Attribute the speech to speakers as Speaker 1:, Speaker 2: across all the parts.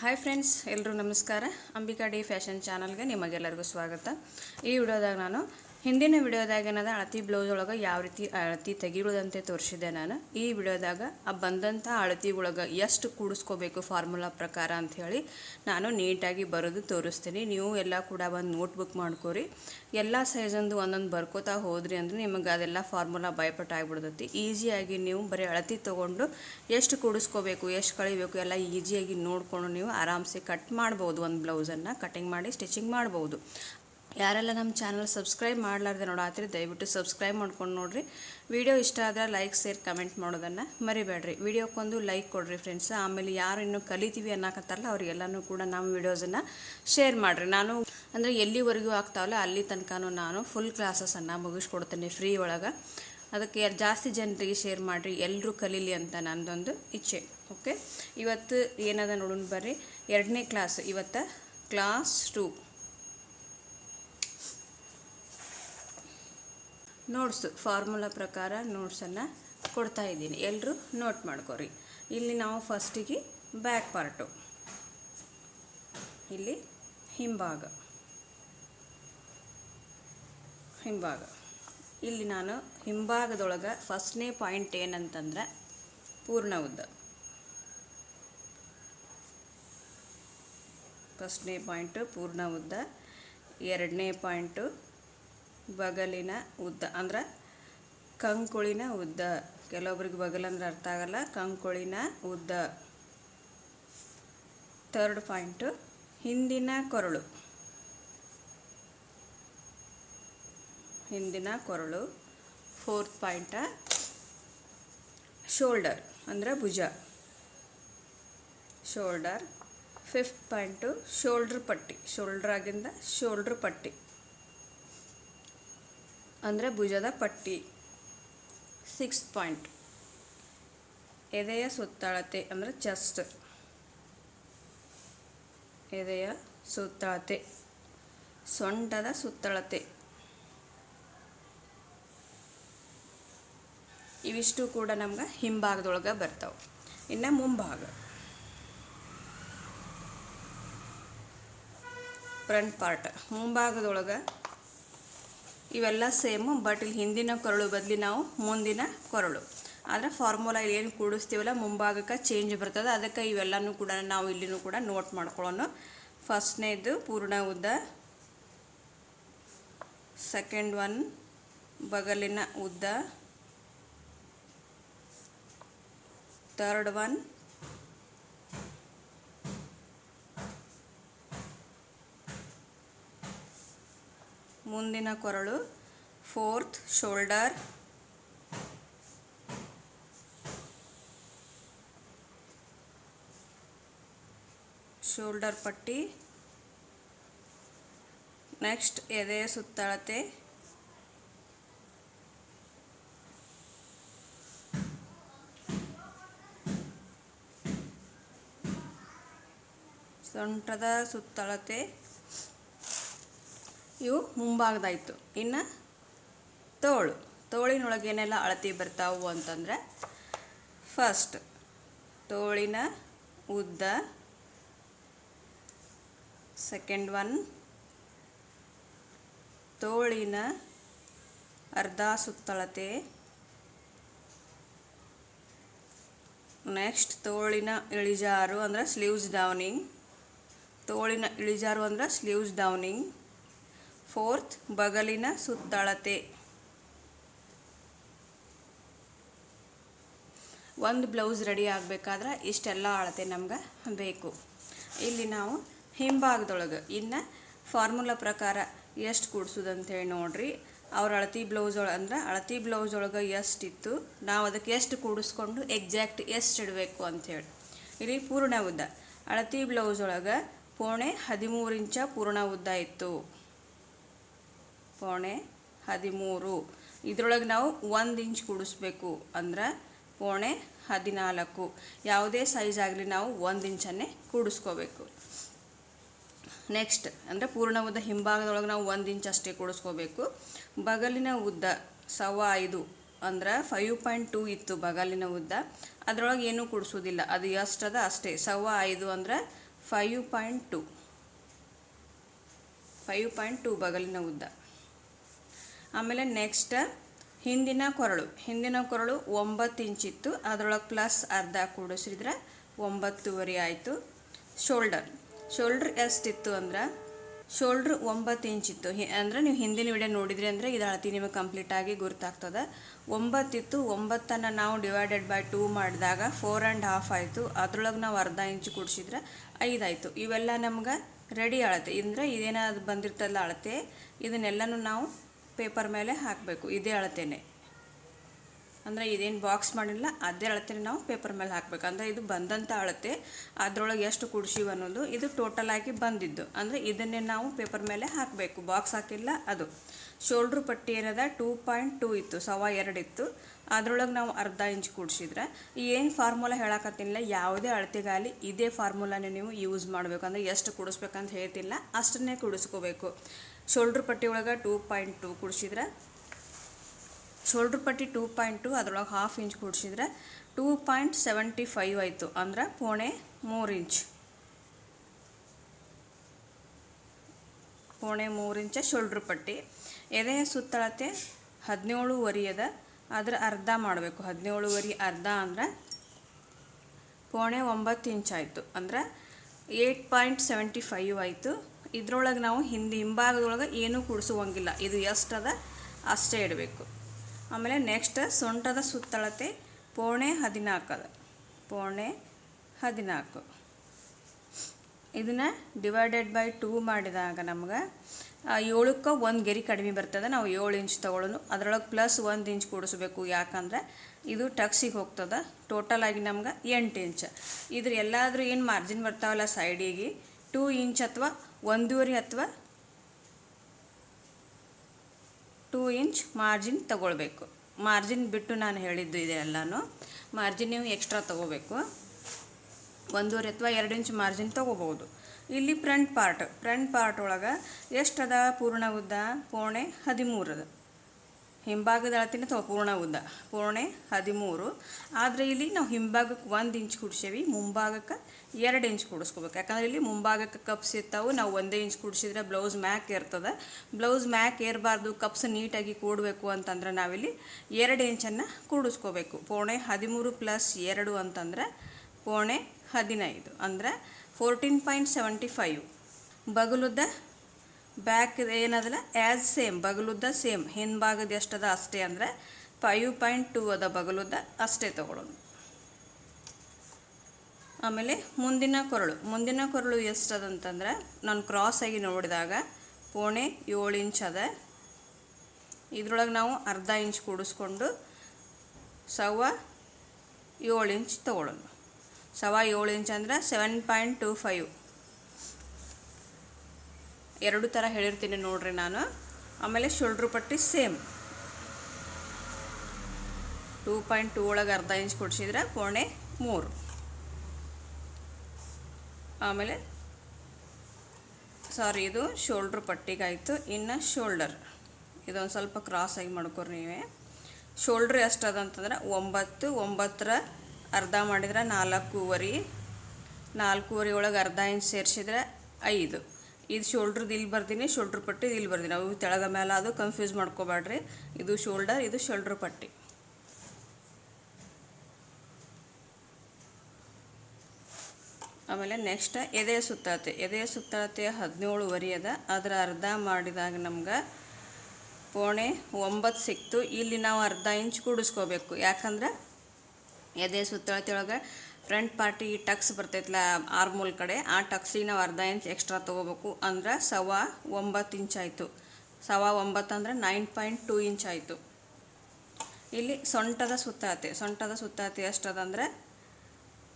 Speaker 1: Hi friends ಎಲ್ಲರೂ ನಮಸ್ಕಾರ. Ambika D fashion ಚಾನಲ್ಗೆ ನಿಮಗೆಲ್ಲರಿಗೂ ಸ್ವಾಗತ. ಈ ವಿಡಿಯೋದಾಗ ನಾನು ಹಿಂದಿನ ವಿಡಿಯೋದಾಗ ಏನದ, ಅಳತಿ ಬ್ಲೌಸ್ ಒಳಗೆ ಯಾವ ರೀತಿ ಅಳತಿ ತೆಗಿಯೋದಂತೆ ತೋರಿಸಿದೆ ನಾನು. ಈ ವಿಡಿಯೋದಾಗ ಆ ಬಂದಂಥ ಅಳತಿ ಒಳಗೆ ಎಷ್ಟು ಕೂಡಿಸ್ಕೋಬೇಕು ಫಾರ್ಮುಲಾ ಪ್ರಕಾರ ಅಂತ ಹೇಳಿ ನಾನು ನೀಟಾಗಿ ಬರೆದು ತೋರಿಸ್ತೀನಿ. ನೀವು ಎಲ್ಲ ಕೂಡ ಒಂದು ನೋಟ್ಬುಕ್ ಮಾಡ್ಕೋರಿ. ಎಲ್ಲ ಸೈಜಂದು ಒಂದೊಂದು ಬರ್ಕೋತಾ ಹೋದ್ರಿ ಅಂದರೆ ನಿಮಗೆ ಅದೆಲ್ಲ ಫಾರ್ಮುಲಾ ಭಯಪಟ್ಟು ಆಗಿಬಿಡ್ತೈತಿ. ಈಸಿಯಾಗಿ ನೀವು ಬರೀ ಅಳತಿ ತೊಗೊಂಡು ಎಷ್ಟು ಕೂಡಿಸ್ಕೋಬೇಕು, ಎಷ್ಟು ಕಳಿಬೇಕು ಎಲ್ಲ ಈಸಿಯಾಗಿ ನೋಡಿಕೊಂಡು ನೀವು ಆರಾಮ್ಸೆ ಕಟ್ ಮಾಡ್ಬೋದು ಒಂದು ಬ್ಲೌಸನ್ನು ಕಟಿಂಗ್ ಮಾಡಿ ಸ್ಟಿಚಿಂಗ್ ಮಾಡ್ಬೋದು. ಯಾರೆಲ್ಲ ನಮ್ಮ ಚಾನಲ್ ಸಬ್ಸ್ಕ್ರೈಬ್ ಮಾಡಲಾರ್ದೆ ನೋಡಾತ್ರಿ ದಯವಿಟ್ಟು ಸಬ್ಸ್ಕ್ರೈಬ್ ಮಾಡ್ಕೊಂಡು ನೋಡಿರಿ. ವಿಡಿಯೋ ಇಷ್ಟ ಆದರೆ ಲೈಕ್, ಶೇರ್, ಕಮೆಂಟ್ ಮಾಡೋದನ್ನು ಮರಿಬೇಡ್ರಿ. ವಿಡಿಯೋಕ್ಕೊಂದು ಲೈಕ್ ಕೊಡಿರಿ ಫ್ರೆಂಡ್ಸ್ ಆಮೇಲೆ ಯಾರು ಇನ್ನೂ ಕಲಿತೀವಿ ಅನ್ನಕತ್ತಾರಲ್ಲ, ಅವರಿಗೆಲ್ಲನೂ ಕೂಡ ನಮ್ಮ ವಿಡಿಯೋಸನ್ನು ಶೇರ್ ಮಾಡಿರಿ. ನಾನು ಅಂದರೆ ಎಲ್ಲಿವರೆಗೂ ಆಗ್ತಾವಲ್ಲ, ಅಲ್ಲಿ ತನಕನೂ ನಾನು ಫುಲ್ ಕ್ಲಾಸಸನ್ನು ಮುಗಿಸ್ಕೊಡ್ತೇನೆ ಫ್ರೀ ಒಳಗೆ. ಅದಕ್ಕೆ ಜಾಸ್ತಿ ಜನರಿಗೆ ಶೇರ್ ಮಾಡಿರಿ ಎಲ್ಲರೂ ಕಲೀಲಿ ಅಂತ ನಂದೊಂದು ಇಚ್ಛೆ. ಓಕೆ ಇವತ್ತು ಏನದ ನೋಡೋಣ ಬರ್ರಿ. ಎರಡನೇ ಕ್ಲಾಸ್ ಇವತ್ತು ಕ್ಲಾಸ್ ಟು ನೋಟ್ಸ್ ಫಾರ್ಮುಲಾ ಪ್ರಕಾರ ನೋಟ್ಸನ್ನು ಕೊಡ್ತಾ ಇದ್ದೀನಿ. ಎಲ್ಲರೂ ನೋಟ್ ಮಾಡ್ಕೊರಿ. ಇಲ್ಲಿ ನಾವು ಫಸ್ಟಿಗೆ ಬ್ಯಾಕ್ ಪಾರ್ಟು ಇಲ್ಲಿ ಹಿಂಭಾಗ. ಹಿಂಭಾಗ. ಇಲ್ಲಿ ನಾನು ಹಿಂಭಾಗದೊಳಗೆ ಫಸ್ಟ್ನೇ ಪಾಯಿಂಟ್ ಏನಂತಂದ್ರೆ ಪೂರ್ಣ ಉದ್ದ. ಫಸ್ಟ್ನೇ ಪಾಯಿಂಟು ಪೂರ್ಣ ಉದ್ದ. ಎರಡನೇ ಪಾಯಿಂಟು ಬಗಲಿನ ಉದ್ದ, ಅಂದ್ರೆ ಕಂಕುಳಿನ ಉದ್ದ. ಕೆಲವೊಬ್ರಿಗೆ ಬಗಲಂದ್ರೆ ಅರ್ಥ ಆಗಲ್ಲ. ಕಂಕುಳಿನ ಉದ್ದ. ಥರ್ಡ್ ಪಾಯಿಂಟು, ಹಿಂದಿನ ಕೊರಳು. ಹಿಂದಿನ ಕೊರಳು. ಫೋರ್ತ್ ಪಾಯಿಂಟ, ಶೋಲ್ಡರ್, ಅಂದರೆ ಭುಜ. ಶೋಲ್ಡರ್. ಫಿಫ್ತ್ ಪಾಯಿಂಟು, ಶೋಲ್ಡ್ರ್ ಪಟ್ಟಿ. ಶೋಲ್ಡ್ರ್ ಆಗಿಂದ ಶೋಲ್ಡ್ರ್ ಪಟ್ಟಿ. ಅಂದರೆ ಭುಜದ ಪಟ್ಟಿ. ಸಿಕ್ಸ್ ಪಾಯಿಂಟ್ ಎದೆಯ ಸುತ್ತಳತೆ ಅಂದರೆ ಚೆಸ್ಟ್ ಎದೆಯ ಸುತ್ತಳತೆ. ಸೊಂಟದ ಸುತ್ತಳತೆ. ಇವಿಷ್ಟು ಕೂಡ ನಮ್ಗೆ ಹಿಂಭಾಗದೊಳಗೆ ಬರ್ತಾವೆ. ಇನ್ನು ಮುಂಭಾಗ. ಫ್ರಂಟ್ ಪಾರ್ಟ್ ಮುಂಭಾಗದೊಳಗೆ ಇವೆಲ್ಲ ಸೇಮು ಬಟ್ ಇಲ್ಲಿ ಹಿಂದಿನ ಕೊರಳು ಬದಲಿ ನಾವು ಮುಂದಿನ ಕೊರಳು. ಆದರೆ ಫಾರ್ಮುಲಾ ಇಲ್ಲಿ ಏನು ಕೂಡಿಸ್ತೀವಲ್ಲ, ಮುಂಭಾಗಕ್ಕೆ ಚೇಂಜ್ ಬರ್ತದೆ. ಅದಕ್ಕೆ ಇವೆಲ್ಲನೂ ಕೂಡ ನಾವು ಇಲ್ಲಿನೂ ಕೂಡ ನೋಟ್ ಮಾಡ್ಕೊಳ್ಳೋಣ. ಫಸ್ಟ್ನೇದು ಪೂರ್ಣ ಉದ್ದ ಸೆಕೆಂಡ್ ಒನ್ ಬಗಲಿನ ಉದ್ದ ಥರ್ಡ್ ಒನ್ ಮುಂದಿನ ಕೊರಳು. ಫೋರ್ತ್ ಶೋಲ್ಡರ್ ಶೋಲ್ಡರ್ ಪಟ್ಟಿ. ನೆಕ್ಸ್ಟ್ ಎದೆ ಸುತ್ತಳತೆ. ಸೊಂಟದ ಸುತ್ತಳತೆ. ಇವು ಮುಂಭಾಗದಾಯಿತು. ಇನ್ನು ತೋಳು. ತೋಳಿನೊಳಗೆ ಏನೆಲ್ಲ ಅಳತೆ ಬರ್ತಾವು ಅಂತಂದರೆ ಫಸ್ಟ್ ತೋಳಿನ ಉದ್ದ ಸೆಕೆಂಡ್ ಒನ್ ತೋಳಿನ ಅರ್ಧ ಸುತ್ತಳತೆ ನೆಕ್ಸ್ಟ್ ತೋಳಿನ ಇಳಿಜಾರು ಅಂದ್ರೆ ಸ್ಲೀವ್ಸ್ ಡೌನಿಂಗ್ ತೋಳಿನ ಇಳಿಜಾರು ಅಂದ್ರೆ ಸ್ಲೀವ್ಸ್ ಡೌನಿಂಗ್ ಫೋರ್ತ್, ಬಗಲಿನ ಸುತ್ತಳತೆ. ಒಂದು ಬ್ಲೌಸ್ ರೆಡಿ ಆಗಬೇಕಾದ್ರೆ ಇಷ್ಟೆಲ್ಲ ಅಳತೆ ನಮ್ಗೆ ಬೇಕು. ಇಲ್ಲಿ ನಾವು ಹಿಂಭಾಗದೊಳಗೆ, ಇನ್ನು ಫಾರ್ಮುಲಾ ಪ್ರಕಾರ ಎಷ್ಟು ಕೂಡ್ಸೋದು ಅಂತೇಳಿ ನೋಡ್ರಿ. ಅವ್ರ ಅಳತಿ ಬ್ಲೌಸ್ ಒಳ ಅಂದ್ರೆ ಅಳತಿ ಬ್ಲೌಸ್ ಒಳಗೆ ಎಷ್ಟಿತ್ತು, ನಾವು ಅದಕ್ಕೆ ಎಷ್ಟು ಕೂಡಿಸ್ಕೊಂಡು ಎಕ್ಸಾಕ್ಟ್ ಎಷ್ಟು ಇಡಬೇಕು ಅಂಥೇಳಿ ಇಲ್ಲಿ ಪೂರ್ಣ ಉದ್ದ. ಅಳತಿ ಬ್ಲೌಸ್ ಒಳಗೆ ಪೋಣೆ ಹದಿಮೂರು ಇಂಚ ಪೂರ್ಣ ಉದ್ದ ಇತ್ತು. ಪೋಣೆ ಹದಿಮೂರು. ಇದರೊಳಗೆ ನಾವು ಒಂದು ಇಂಚ್ ಕೂಡಿಸ್ಬೇಕು ಅಂದ್ರೆ ಪೋಣೆ ಹದಿನಾಲ್ಕು. ಯಾವುದೇ ಸೈಜ್ ಆಗಲಿ ನಾವು ಒಂದು ಇಂಚನ್ನೇ ಕೂಡಿಸ್ಕೋಬೇಕು. ನೆಕ್ಸ್ಟ್ ಅಂದರೆ ಪೂರ್ಣ ಉದ್ದ ಹಿಂಭಾಗದೊಳಗೆ ನಾವು ಒಂದು ಇಂಚ್ ಅಷ್ಟೇ ಕೂಡಿಸ್ಕೋಬೇಕು. ಬಗಲಿನ ಉದ್ದ ಸವ ಐದು ಅಂದ್ರೆ ಫೈವ್ ಪಾಯಿಂಟ್ ಟೂ ಇತ್ತು ಬಗಲಿನ ಉದ್ದ. ಅದರೊಳಗೆ ಏನೂ ಕೂಡಿಸೋದಿಲ್ಲ. ಅದು ಎಷ್ಟದ ಅಷ್ಟೇ. ಸವ ಐದು ಅಂದ್ರೆ five point two. Five point two ಬಗಲಿನ ಉದ್ದ. ಆಮೇಲೆ ನೆಕ್ಸ್ಟ್ ಹಿಂದಿನ ಕೊರಳು. ಹಿಂದಿನ ಕೊರಳು ಒಂಬತ್ತು ಇಂಚಿತ್ತು. ಅದರೊಳಗೆ ಪ್ಲಸ್ ಅರ್ಧ ಕೂಡಿಸಿದ್ರೆ ಒಂಬತ್ತುವರೆ ಆಯಿತು. ಶೋಲ್ಡರ್ ಶೋಲ್ಡ್ರ್ ಎಷ್ಟಿತ್ತು ಅಂದ್ರೆ ಶೋಲ್ಡ್ರ್ ಒಂಬತ್ತು ಇಂಚಿತ್ತು. ಅಂದ್ರೆ ನೀವು ಹಿಂದಿನ ವಿಡಿಯೋ ನೋಡಿದ್ರಿ ಅಂದರೆ ಇದು ಅಳತಿ ನಿಮಗೆ ಕಂಪ್ಲೀಟಾಗಿ ಗುರ್ತಾಗ್ತದೆ. ಒಂಬತ್ತಿತ್ತು, ಒಂಬತ್ತನ್ನು ನಾವು ಡಿವೈಡೆಡ್ ಬೈ ಟೂ ಮಾಡಿದಾಗ ಫೋರ್ ಆ್ಯಂಡ್ ಹಾಫ್ ಆಯಿತು. ಅದ್ರೊಳಗೆ ನಾವು ಅರ್ಧ ಇಂಚು ಕೂಡಿಸಿದ್ರೆ ಐದಾಯಿತು ಇವೆಲ್ಲ ನಮ್ಗೆ ರೆಡಿ ಅಳತೆ. ಅಂದರೆ ಇದೇನಾದ್ರು ಬಂದಿರ್ತಲ್ಲ ಅಳತೆ, ಇದನ್ನೆಲ್ಲನೂ ನಾವು ಪೇಪರ್ ಮೇಲೆ ಹಾಕಬೇಕು, ಇದೇ ಅಳತೆನೆ. ಅಂದರೆ ಇದೇನು ಬಾಕ್ಸ್ ಮಾಡಿಲ್ಲ, ಅದೇ ಅಳತೆನೇ ನಾವು ಪೇಪರ್ ಮೇಲೆ ಹಾಕಬೇಕು. ಅಂದರೆ ಇದು ಬಂದಂಥ ಅಳತೆ, ಅದರೊಳಗೆ ಎಷ್ಟು ಕುಡ್ಸೀವಿ ಅನ್ನೋದು ಇದು ಟೋಟಲ್ ಆಗಿ ಬಂದಿದ್ದು. ಅಂದರೆ ಇದನ್ನೇ ನಾವು ಪೇಪರ್ ಮೇಲೆ ಹಾಕಬೇಕು. ಬಾಕ್ಸ್ ಹಾಕಿಲ್ಲ, ಅದು. ಶೋಲ್ಡ್ರ್ ಪಟ್ಟಿ ಏನದ? ಟೂ ಪಾಯಿಂಟ್ ಟೂ ಇತ್ತು, ಸವ ಎರಡು ಇತ್ತು. ಅದರೊಳಗೆ ನಾವು ಅರ್ಧ ಇಂಚ್ ಕೂಡಿಸಿದ್ರೆ, ಏನು ಫಾರ್ಮುಲಾ ಹೇಳಕತ್ತಿಲ್ಲ ಯಾವುದೇ ಅಳತೆಗಾಲಿ ಇದೇ ಫಾರ್ಮುಲಾನೇ ನೀವು ಯೂಸ್ ಮಾಡಬೇಕು. ಅಂದರೆ ಎಷ್ಟು ಕುಡಿಸ್ಬೇಕಂತ ಹೇಳ್ತಿಲ್ಲ, ಅಷ್ಟನ್ನೇ ಕುಡಿಸ್ಕೋಬೇಕು. ಶೋಲ್ಡ್ರ್ ಪಟ್ಟಿ ಒಳಗೆ ಟೂ ಪಾಯಿಂಟ್ ಟೂ ಕುಡಿಸಿದ್ರೆ, ಶೋಲ್ಡ್ರ್ ಪಟ್ಟಿ ಟೂ ಪಾಯಿಂಟ್ ಟೂ ಅದ್ರೊಳಗೆ ಹಾಫ್ ಇಂಚ್ ಕೂಡಿಸಿದ್ರೆ ಟೂ ಪಾಯಿಂಟ್ ಸೆವೆಂಟಿ ಫೈವ್ ಆಯಿತು. ಅಂದ್ರೆ ಪೋಣೆ ಮೂರು ಇಂಚ್ ಪೋಣೆ ಮೂರು ಇಂಚ ಶೋಲ್ಡ್ರ್ ಪಟ್ಟಿ. ಎದೆ ಸುತ್ತಳತೆ ಹದಿನೇಳುವರಿ ಅದ ಅದ್ರ ಅರ್ಧ ಮಾಡಬೇಕು. ಹದಿನೇಳುವರೆ ಅರ್ಧ ಅಂದ್ರೆ ಪೋಣೆ ಒಂಬತ್ತು ಇಂಚ್ ಆಯಿತು. ಅಂದ್ರೆ ಏಯ್ಟ್ ಪಾಯಿಂಟ್ ಸೆವೆಂಟಿ ಫೈವ್ ಆಯಿತು. ಇದ್ರೊಳಗೆ ನಾವು ಹಿಂದೆ ಹಿಂಭಾಗದೊಳಗೆ ಏನೂ ಕೂಡಿಸುವಂಗಿಲ್ಲ. ಇದು ಎಷ್ಟದ? ಅಷ್ಟೇ ಇಡಬೇಕು. ಆಮೇಲೆ ನೆಕ್ಸ್ಟ್ ಸೊಂಟದ ಸುತ್ತಳತೆ ಪೋಣೆ ಅದ ಪೋಣೆ ಹದಿನಾಲ್ಕು. ಇದನ್ನು ಡಿವೈಡೆಡ್ ಬೈ ಟೂ ಮಾಡಿದಾಗ ನಮ್ಗೆ ಏಳಕ್ಕೆ ಒಂದು ಗೆರಿ ಕಡಿಮೆ ಬರ್ತದೆ. ನಾವು ಏಳು ಇಂಚ್ ತೊಗೊಳ್ಳೋನು ಅದರೊಳಗೆ ಪ್ಲಸ್ ಒಂದು ಇಂಚ್ ಕೂಡಿಸ್ಬೇಕು. ಯಾಕಂದ್ರೆ ಇದು ಟಕ್ಸಿಗೆ ಹೋಗ್ತದೆ. ಟೋಟಲ್ ಆಗಿ ನಮ್ಗೆ ಎಂಟು ಇಂಚ್. ಇದ್ರ ಎಲ್ಲಾದರೂ ಏನು ಮಾರ್ಜಿನ್ ಬರ್ತಾವಲ್ಲ ಸೈಡಿಗೆ ಟೂ ಇಂಚ್ ಅಥವಾ ಒಂದೂವರೆ ಅಥವಾ ಟೂ ಇಂಚ್ ಮಾರ್ಜಿನ್ ತಗೊಳ್ಬೇಕು. ಮಾರ್ಜಿನ್ ಬಿಟ್ಟು ನಾನು ಹೇಳಿದ್ದು ಇದೆ ಎಲ್ಲನೂ. ಮಾರ್ಜಿನ್ ನೀವು ಎಕ್ಸ್ಟ್ರಾ ತೊಗೋಬೇಕು. ಒಂದೂವರೆ ಅಥವಾ ಎರಡು ಇಂಚ್ ಮಾರ್ಜಿನ್ ತೊಗೋಬೋದು ಇಲ್ಲಿ ಫ್ರಂಟ್ ಪಾರ್ಟ್ ಫ್ರಂಟ್ ಪಾರ್ಟ್ ಒಳಗೆ ಎಷ್ಟದ? ಪೂರ್ಣ ಉದ್ದ ಪೋಣೆ ಹದಿಮೂರು ಹಿಂಭಾಗದ ಅಳತಿನ ಅಥವಾ ಪೂರ್ಣ ಉದ್ದ, ಪೂರ್ಣೆ ಹದಿಮೂರು. ಆದರೆ ಇಲ್ಲಿ ನಾವು ಹಿಂಭಾಗಕ್ಕೆ ಒಂದು ಇಂಚ್ ಕುಡ್ಸೇವಿ, ಮುಂಭಾಗಕ್ಕೆ ಎರಡು ಇಂಚ್ ಕುಡಿಸ್ಕೋಬೇಕು. ಯಾಕಂದ್ರೆ ಇಲ್ಲಿ ಮುಂಭಾಗಕ್ಕೆ ಕಪ್ಸ್ ಇರ್ತಾವೆ, ನಾವು ಒಂದೇ ಇಂಚ್ ಕುಡಿಸಿದ್ರೆ ಬ್ಲೌಸ್ ಮ್ಯಾಕ್ ಇರ್ತದೆ ಬ್ಲೌಸ್ ಮ್ಯಾಕ್ ಏರಬಾರ್ದು ಕಪ್ಸ್ ನೀಟಾಗಿ ಕೂಡಬೇಕು ಅಂತಂದ್ರೆ ನಾವಿಲ್ಲಿ ಎರಡು ಇಂಚನ್ನು ಕೂಡಿಸ್ಕೋಬೇಕು. ಪೋಣೆ ಹದಿಮೂರು ಪ್ಲಸ್ ಎರಡು ಅಂತಂದ್ರೆ ಪೋಣೆ ಹದಿನೈದು. ಅಂದರೆ ಫೋರ್ಟೀನ್ ಪಾಯಿಂಟ್ ಸೆವೆಂಟಿ ಫೈವ್ ಬಗಲುದ್ದ ಬ್ಯಾಕ್ ಏನದಲ್ಲ ಆ್ಯಸ್ ಸೇಮ್ ಬಗಲುದ್ದ ಸೇಮ್ ಹಿಂಭಾಗದ ಎಷ್ಟದ? ಅಷ್ಟೇ ಅಂದರೆ ಫೈವ್ ಪಾಯಿಂಟ್ ಟೂ ಅದ ಬಗಲುದ್ದ, ಅಷ್ಟೇ ತೊಗೊಳ್ಳೋಣ ಆಮೇಲೆ ಮುಂದಿನ ಕೊರಳು. ಮುಂದಿನ ಕೊರಳು ಎಷ್ಟದಂತಂದ್ರೆ, ನಾನು ಕ್ರಾಸ್ ಆಗಿ ನೋಡಿದಾಗ ಪೋಣೆ ಏಳು ಇಂಚ್ ಅದ. ಇದ್ರೊಳಗೆ ನಾವು ಅರ್ಧ ಇಂಚ್ ಕೂಡಿಸ್ಕೊಂಡು ಸವ ಏಳು ಇಂಚ್ ತಗೊಳ್ಳೋಣ ಸವ ಏಳು ಇಂಚ್ ಅಂದರೆ ಸೆವೆನ್ ಪಾಯಿಂಟ್ ಟೂ ಫೈವ್ ಎರಡು ಥರ ಹೇಳಿರ್ತೀನಿ ನೋಡ್ರಿ ನಾನು. ಆಮೇಲೆ ಶೋಲ್ಡ್ರ್ ಪಟ್ಟಿ ಸೇಮ್. ಟೂ ಪಾಯಿಂಟ್ ಟೂ ಒಳಗೆ ಅರ್ಧ ಇಂಚ್ ಕೊಡಿಸಿದ್ರೆ ಪೋಣೆ ಮೂರು. ಆಮೇಲೆ ಸಾರಿ, ಇದು ಶೋಲ್ಡ್ರ್ ಪಟ್ಟಿಗಾಯಿತು. ಇನ್ನು ಶೋಲ್ಡರ್. ಇದೊಂದು ಸ್ವಲ್ಪ ಕ್ರಾಸ್ ಆಗಿ ಮಾಡ್ಕೊರಿ ನೀವೇ. ಶೋಲ್ಡ್ರ್ ಎಷ್ಟದ ಅಂತಂದ್ರೆ ಒಂಬತ್ತು, ಒಂಬತ್ತರ ಅರ್ಧ ಮಾಡಿದ್ರೆ ನಾಲ್ಕೂವರೆ. ನಾಲ್ಕೂವರೆ ಒಳಗೆ ಅರ್ಧ ಇಂಚ್ ಸೇರಿಸಿದ್ರೆ ಐದು. ಇದು ಶೋಲ್ಡ್ರದ್ದು ಇಲ್ಲಿ ಬರ್ತೀನಿ, ಶೋಲ್ಡ್ರ್ ಪಟ್ಟಿ ಇಲ್ಲಿ ಬರ್ತೀನಿ. ಅವು ತೆಳಗ ಮೇಲೆ ಅದು ಕನ್ಫ್ಯೂಸ್ ಮಾಡ್ಕೋಬೇಡ್ರಿ. ಇದು ಶೋಲ್ಡರ್, ಇದು ಶೋಲ್ಡ್ರ್ ಪಟ್ಟಿ. ಆಮೇಲೆ ನೆಕ್ಸ್ಟ್ ಎದೆ ಸುತ್ತಳತೆ ಎದೆ ಸುತ್ತಳತೆ ಹದಿನೇಳು ಅದ. ಅದರ ಅರ್ಧ ಮಾಡಿದಾಗ ನಮ್ಗೆ ಪೋಣೆ ಒಂಬತ್ತು ಸಿಕ್ತು. ಇಲ್ಲಿ ನಾವು ಅರ್ಧ ಇಂಚ್ ಕೂಡಿಸ್ಕೋಬೇಕು. ಯಾಕಂದ್ರೆ ಎದೆ ಸುತ್ತಳತೆ ಒಳಗೆ ಫ್ರಂಟ್ ಪಾರ್ಟಿ ಟಕ್ಸ್ ಬರ್ತೈತಲ್ಲ ಆರ್ಮೂಲ್ ಕಡೆ, ಆ ಟಕ್ಸಿಗೆ ನಾವು ಅರ್ಧ ಇಂಚ್ ಎಕ್ಸ್ಟ್ರಾ ತೊಗೋಬೇಕು ಅಂದ್ರೆ ಸವಾ ಒಂಬತ್ತು ಇಂಚ್ ಆಯಿತು. ಸವಾ ಒಂಬತ್ತು ಅಂದರೆ ನೈನ್ ಪಾಯಿಂಟ್ ಟೂ ಇಂಚ್ ಆಯಿತು. ಇಲ್ಲಿ ಸೊಂಟದ ಸುತ್ತಾತೆ, ಸೊಂಟದ ಸುತ್ತಾತಿ ಎಷ್ಟದಂದರೆ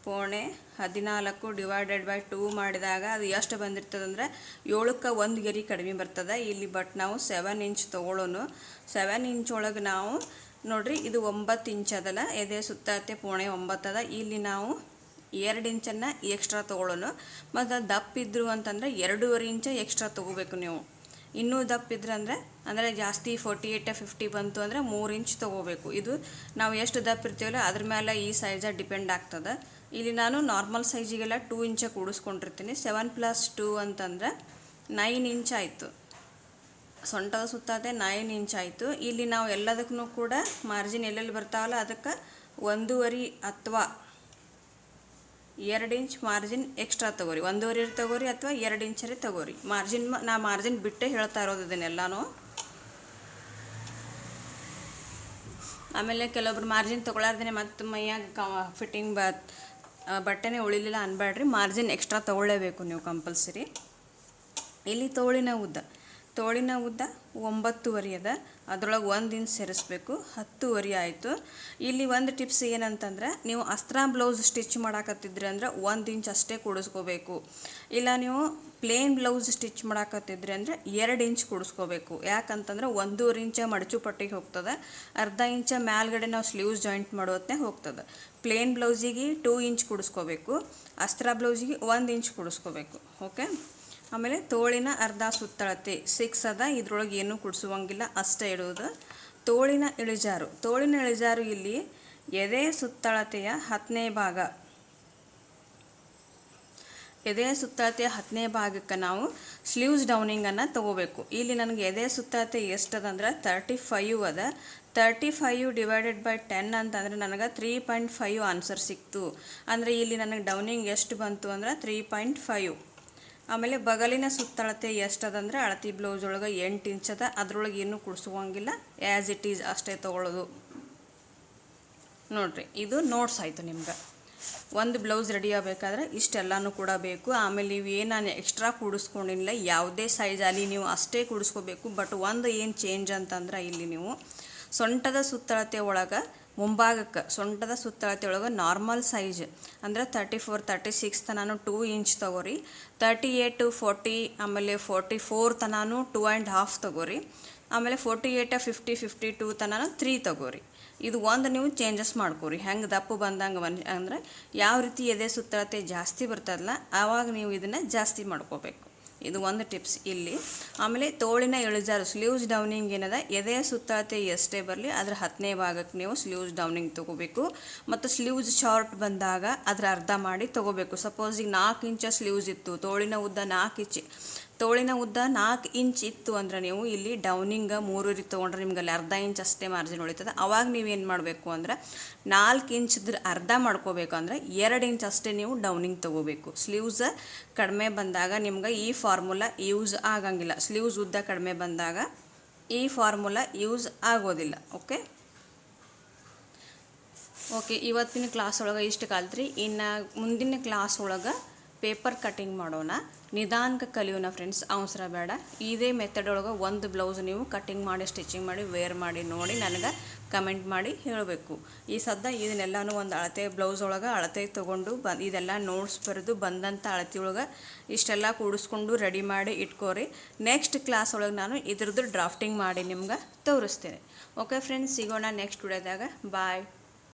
Speaker 1: ಪೋಣೆ ಹದಿನಾಲ್ಕು ಡಿವೈಡೆಡ್ ಬೈ ಟೂ ಮಾಡಿದಾಗ ಅದು ಎಷ್ಟು ಬಂದಿರ್ತದಂದ್ರೆ ಏಳಕ್ಕೆ ಒಂದು ಗೆರಿ ಕಡಿಮೆ ಬರ್ತದೆ. ಇಲ್ಲಿ ಬಟ್ ನಾವು ಸೆವೆನ್ ಇಂಚ್ ತೊಗೊಳ್ಳೋನು ಸೆವೆನ್ ಇಂಚ್ ಒಳಗೆ ನಾವು ನೋಡ್ರಿ, ಇದು ಒಂಬತ್ತು ಇಂಚ್ ಅದಲ್ಲ. ಎದೆ ಸುತ್ತಾತೆ ಪೋಣೆ ಒಂಬತ್ತದ ಇಲ್ಲಿ ನಾವು ಎರಡು ಇಂಚನ್ನು ಎಕ್ಸ್ಟ್ರಾ ತೊಗೊಳ್ಳೋಣ. ಮತ್ತು ದಪ್ಪ ಇದ್ರು ಅಂತಂದರೆ ಎರಡೂವರೆ ಇಂಚ ಎಕ್ಸ್ಟ್ರಾ ತೊಗೋಬೇಕು ನೀವು. ಇನ್ನೂ ದಪ್ಪ ಇದ್ರೆ ಅಂದರೆ ಅಂದರೆ ಜಾಸ್ತಿ ಫೋರ್ಟಿ ಏಯ್ಟ ಫಿಫ್ಟಿ ಬಂತು ಅಂದರೆ ಮೂರು ಇಂಚ್ ತೊಗೋಬೇಕು. ಇದು ನಾವು ಎಷ್ಟು ದಪ್ಪ ಇರ್ತೀವಲ್ಲ, ಅದ್ರ ಮೇಲೆ ಈ ಸೈಜ ಡಿಪೆಂಡ್ ಆಗ್ತದೆ. ಇಲ್ಲಿ ನಾನು ನಾರ್ಮಲ್ ಸೈಜಿಗೆಲ್ಲ ಟೂ ಇಂಚ ಕೂಡಿಸ್ಕೊಂಡಿರ್ತೀನಿ. ಸೆವೆನ್ ಪ್ಲಸ್ ಟೂ ಅಂತಂದರೆ ನೈನ್ ಇಂಚ್ ಆಯಿತು. ಸೊಂಟದ ಸುತ್ತಾದೆ ನೈನ್ ಇಂಚ್ ಆಯಿತು ಇಲ್ಲಿ ನಾವು ಎಲ್ಲದಕ್ಕೂ ಕೂಡ ಮಾರ್ಜಿನ್ ಎಲ್ಲೆಲ್ಲಿ ಬರ್ತಾವಲ್ಲ ಅದಕ್ಕೆ ಒಂದೂವರೆ ಅಥವಾ ಎರಡು ಇಂಚ್ ಮಾರ್ಜಿನ್ ಎಕ್ಸ್ಟ್ರಾ ತಗೋರಿ. ಒಂದೂವರೆ ತಗೋರಿ ಅಥವಾ ಎರಡು ಇಂಚರೇ ತಗೋರಿ. ಮಾರ್ಜಿನ್ ನಾ ಮಾರ್ಜಿನ್ ಬಿಟ್ಟೆ ಹೇಳ್ತಾ ಇರೋದು ಇದನ್ನೆಲ್ಲನೂ. ಆಮೇಲೆ ಕೆಲವೊಬ್ರು ಮಾರ್ಜಿನ್ ತೊಗೊಳಾರ್ದೇ ಮತ್ತು ಮೈಯಾಗ ಫಿಟ್ಟಿಂಗ್ ಬ ಬಟ್ಟೆನೇ ಉಳಿಲಿಲ್ಲ ಅನ್ಬೇಡ್ರಿ ಮಾರ್ಜಿನ್ ಎಕ್ಸ್ಟ್ರಾ ತೊಗೊಳ್ಳೇಬೇಕು ನೀವು ಕಂಪಲ್ಸರಿ ಇಲ್ಲಿ ತೋಳಿನ ಉದ್ದ. ತೋಳಿನ ಉದ್ದ ಒಂಬತ್ತುವರೆ ಅದ. ಅದರೊಳಗೆ ಒಂದು ಇಂಚ್ ಸೇರಿಸ್ಬೇಕು. ಹತ್ತುವರೆ ಆಯಿತು. ಇಲ್ಲಿ ಒಂದು ಟಿಪ್ಸ್ ಏನಂತಂದ್ರೆ, ನೀವು ಅಸ್ತ್ರ ಬ್ಲೌಸ್ ಸ್ಟಿಚ್ ಮಾಡಾಕತ್ತಿದ್ರಿ ಅಂದ್ರೆ ಒಂದು ಇಂಚ್ ಅಷ್ಟೇ ಕೂಡಿಸ್ಕೋಬೇಕು. ಇಲ್ಲ ನೀವು ಪ್ಲೇನ್ ಬ್ಲೌಸ್ ಸ್ಟಿಚ್ ಮಾಡಾಕತ್ತಿದ್ರಿ ಅಂದರೆ ಎರಡು ಇಂಚ್ ಕೂಡಿಸ್ಕೋಬೇಕು. ಯಾಕಂತಂದ್ರೆ ಒಂದೂವರೆ ಇಂಚ ಮಡಚು ಪಟ್ಟಿಗೆ ಹೋಗ್ತದೆ. ಅರ್ಧ ಇಂಚ ಮೇಲ್ಗಡೆ ನಾವು ಸ್ಲೀವ್ಸ್ ಜಾಯಿಂಟ್ ಮಾಡೋತ್ನೇ ಹೋಗ್ತದೆ. ಪ್ಲೇನ್ ಬ್ಲೌಸಿಗೆ ಟೂ ಇಂಚ್ ಕೂಡಿಸ್ಕೋಬೇಕು. ಅಸ್ತ್ರ ಬ್ಲೌಸಿಗೆ ಒಂದು ಇಂಚ್ ಕೂಡಿಸ್ಕೋಬೇಕು. ಓಕೆ? ಆಮೇಲೆ ತೋಳಿನ ಅರ್ಧ ಸುತ್ತಳತೆ. ಸಿಕ್ಸ್ ಅದ, ಇದ್ರೊಳಗೆ ಏನೂ ಕುಡಿಸುವಂಗಿಲ್ಲ, ಅಷ್ಟೇ ಇಡೋದು. ತೋಳಿನ ಇಳಿಜಾರು. ತೋಳಿನ ಇಳಿಜಾರು ಇಲ್ಲಿ ಎದೆ ಸುತ್ತಳತೆಯ ಹತ್ತನೇ ಭಾಗ. ಎದೆ ಸುತ್ತಳತೆಯ ಹತ್ತನೇ ಭಾಗಕ್ಕೆ ನಾವು ಸ್ಲೀವ್ಸ್ ಡೌನಿಂಗನ್ನು ತಗೋಬೇಕು. ಇಲ್ಲಿ ನನಗೆ ಎದೆ ಸುತ್ತಳತೆ ಎಷ್ಟದ ಅಂದ್ರೆ ತರ್ಟಿ ಫೈವ್ ಅದ. Thirty five divided by ten ಅಂತಂದರೆ ನನಗೆ ತ್ರೀ ಪಾಯಿಂಟ್ ಫೈವ್ ಆನ್ಸರ್ ಸಿಕ್ತು. ಅಂದರೆ ಇಲ್ಲಿ ನನಗೆ ಡೌನಿಂಗ್ ಎಷ್ಟು ಬಂತು ಅಂದ್ರೆ ತ್ರೀ ಪಾಯಿಂಟ್ ಫೈವ್ ಆಮೇಲೆ ಬಗಲಿನ ಸುತ್ತಳತೆ ಎಷ್ಟದಂದ್ರೆ ಅಳತಿ ಬ್ಲೌಸ್ ಒಳಗೆ ಎಂಟು ಇಂಚ್ ಅದ, ಅದ್ರೊಳಗೆ ಏನೂ ಕುಡಿಸುವಂಗಿಲ್ಲ ಆ್ಯಸ್ ಇಟ್ ಈಸ್ ಅಷ್ಟೇ ತೊಗೊಳ್ಳೋದು. ನೋಡ್ರಿ, ಇದು ನೋಟ್ಸ್ ಆಯಿತು ನಿಮ್ಗೆ. ಒಂದು ಬ್ಲೌಸ್ ರೆಡಿ ಆಗಬೇಕಾದ್ರೆ ಇಷ್ಟೆಲ್ಲನೂ ಕೂಡ ಬೇಕು ಆಮೇಲೆ ನೀವು ಏನು ಎಕ್ಸ್ಟ್ರಾ ಕೂಡಿಸ್ಕೊಂಡಿಲ್ಲ, ಯಾವುದೇ ಅಲ್ಲಿ ನೀವು ಅಷ್ಟೇ ಕೂಡಿಸ್ಕೋಬೇಕು. ಬಟ್ ಒಂದು ಏನು ಚೇಂಜ್ ಅಂತಂದ್ರೆ ಇಲ್ಲಿ ನೀವು ಸೊಂಟದ ಸುತ್ತಳತೆ ಒಳಗೆ ಮುಂಭಾಗಕ್ಕೆ, ಸೊಂಟದ ಸುತ್ತಳತೆ ಒಳಗೆ ನಾರ್ಮಲ್ ಸೈಜ್ ಅಂದರೆ ತರ್ಟಿ ಫೋರ್ ತರ್ಟಿ ಸಿಕ್ಸ್ ತನಾನು ಟೂ ಇಂಚ್ ತಗೋರಿ. ತರ್ಟಿ ಏಟ್ ಫೋರ್ಟಿ ಆಮೇಲೆ ಫೋರ್ಟಿ ಫೋರ್ ತನಾನು ಟೂ ಆ್ಯಂಡ್ ಹಾಫ್ ತಗೋರಿ. ಆಮೇಲೆ forty eight fifty fifty two ತನಾನು three ತಗೋರಿ. ಇದು ಒಂದು ನೀವು ಚೇಂಜಸ್ ಮಾಡ್ಕೋರಿ. ಹೆಂಗೆ ದಪ್ಪು ಬಂದಂಗೆ ಬನ್, ಅಂದರೆ ಯಾವ ರೀತಿ ಎದೆ ಸುತ್ತಳತೆ ಜಾಸ್ತಿ ಬರ್ತದಲ್ಲ, ಆವಾಗ ನೀವು ಇದನ್ನು ಜಾಸ್ತಿ ಮಾಡ್ಕೋಬೇಕು. ಇದು ಒಂದು ಟಿಪ್ಸ್ ಇಲ್ಲಿ. ಆಮೇಲೆ ತೋಳಿನ ಇಳಿಜಾರು ಸ್ಲೀವ್ಸ್ ಡೌನಿಂಗ್ ಏನದ? ಎದೆ ಸುತ್ತಳತೆ ಎಷ್ಟೇ ಬರಲಿ ಅದರ ಹತ್ತನೇ ಭಾಗಕ್ಕೆ ನೀವು ಸ್ಲೀವ್ಸ್ ಡೌನಿಂಗ್ ತೊಗೋಬೇಕು. ಮತ್ತು ಸ್ಲೀವ್ಸ್ ಶಾರ್ಟ್ ಬಂದಾಗ ಅದರ ಅರ್ಧ ಮಾಡಿ ತೊಗೋಬೇಕು. ಸಪೋಸ್ ಈಗ ನಾಲ್ಕು ಇಂಚ ಸ್ಲೀವ್ಸ್ ಇತ್ತು, ತೋಳಿನ ಉದ್ದ ನಾಲ್ಕು ಇಂಚ್ ತೋಳಿನ ಉದ್ದ ನಾಲ್ಕು ಇಂಚ್ ಇತ್ತು ಅಂದ್ರೆ ನೀವು ಇಲ್ಲಿ ಡೌನಿಂಗ ರೀತಿ ತೊಗೊಂಡ್ರೆ ನಿಮ್ಗೆ ಅಲ್ಲಿ ಅರ್ಧ ಇಂಚ್ ಅಷ್ಟೇ ಮಾರ್ಜಿನ್ ಉಳಿತದೆ. ಅವಾಗ ನೀವೇನು ಮಾಡಬೇಕು ಅಂದ್ರೆ ನಾಲ್ಕು ಇಂಚ್ದ್ರ ಅರ್ಧ ಮಾಡ್ಕೋಬೇಕು ಅಂದರೆ ಎರಡು ಇಂಚ್ ಅಷ್ಟೇ ನೀವು ಡೌನಿಂಗ್ ತೊಗೋಬೇಕು. ಸ್ಲೀವ್ಸ್ ಕಡಿಮೆ ಬಂದಾಗ ನಿಮ್ಗೆ ಈ ಫಾರ್ಮುಲಾ ಯೂಸ್ ಆಗಂಗಿಲ್ಲ. ಸ್ಲೀವ್ಸ್ ಉದ್ದ ಕಡಿಮೆ ಬಂದಾಗ ಈ ಫಾರ್ಮುಲಾ ಯೂಸ್ ಆಗೋದಿಲ್ಲ. ಓಕೆ ಓಕೆ ಇವತ್ತಿನ ಕ್ಲಾಸ್ ಒಳಗೆ ಇಷ್ಟು ಕಲ್ತ್ರಿ. ಇನ್ನು ಮುಂದಿನ ಕ್ಲಾಸ್ ಒಳಗೆ ಪೇಪರ್ ಕಟಿಂಗ್ ಮಾಡೋಣ. ನಿಧಾನಕ್ಕೆ ಕಲಿಯೋಣ ಫ್ರೆಂಡ್ಸ್, ಅವಸರ ಬೇಡ. ಇದೇ ಮೆಥಡ್ ಒಳಗೆ ಒಂದು ಬ್ಲೌಸ್ ನೀವು ಕಟಿಂಗ್ ಮಾಡಿ ಸ್ಟಿಚಿಂಗ್ ಮಾಡಿ ವೇರ್ ಮಾಡಿ, ನೋಡಿ ನನಗೆ ಕಮೆಂಟ್ ಮಾಡಿ ಹೇಳಬೇಕು. ಈ ಸದ್ದ ಇದನ್ನೆಲ್ಲನೂ ಒಂದು ಅಳತೆ ಬ್ಲೌಸ್ ಒಳಗೆ ಅಳತೆ ತೊಗೊಂಡು ಬ, ಇದೆಲ್ಲ ನೋಟ್ಸ್ ಬರೆದು ಬಂದಂಥ ಅಳತೆ ಒಳಗೆ ಇಷ್ಟೆಲ್ಲ ಕೂಡಿಸ್ಕೊಂಡು ರೆಡಿ ಮಾಡಿ ಇಟ್ಕೋರಿ. ನೆಕ್ಸ್ಟ್ ಕ್ಲಾಸ್ ಒಳಗೆ ನಾನು ಇದ್ರದ್ದು ಡ್ರಾಫ್ಟಿಂಗ್ ಮಾಡಿ ನಿಮ್ಗೆ ತೋರಿಸ್ತೇನೆ. ಓಕೆ ಫ್ರೆಂಡ್ಸ್ ಸಿಗೋಣ ನೆಕ್ಸ್ಟ್ ವಿಡಿಯೋದಾಗ ಬಾಯ್